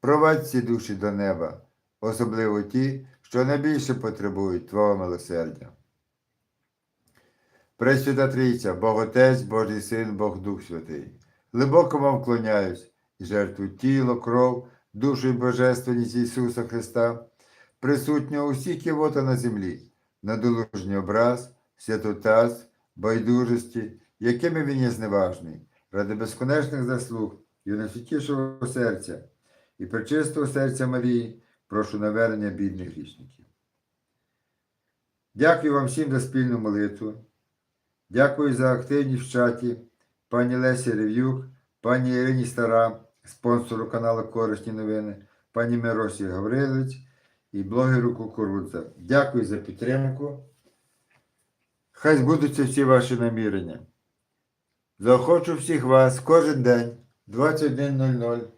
провадь ці душі до неба, особливо ті, що найбільше потребують Твого милосердя. Пресвята Трійця, Бог Отець, Божий Син, Бог Дух Святий. Глибоко вам вклоняюсь і жертву тіло, кров, душу і божественність Ісуса Христа, присутнього усіх кивота на землі, надолужній образ, святотаз, байдужості, якими він є зневажний, ради безконечних заслуг і найсвятішого серця і пречистого серця Марії, прошу навернення бідних грішників. Дякую вам всім за спільну молитву. Дякую за активність в чаті пані Лесі Рев'юк, пані Ірині Стара, спонсору каналу Корисні новини, пані Миросі Гаврилович і блогеру Кукурудза. Дякую за підтримку. Хай збудуться всі ваші намірення. Заохочу всіх вас кожен день 21.00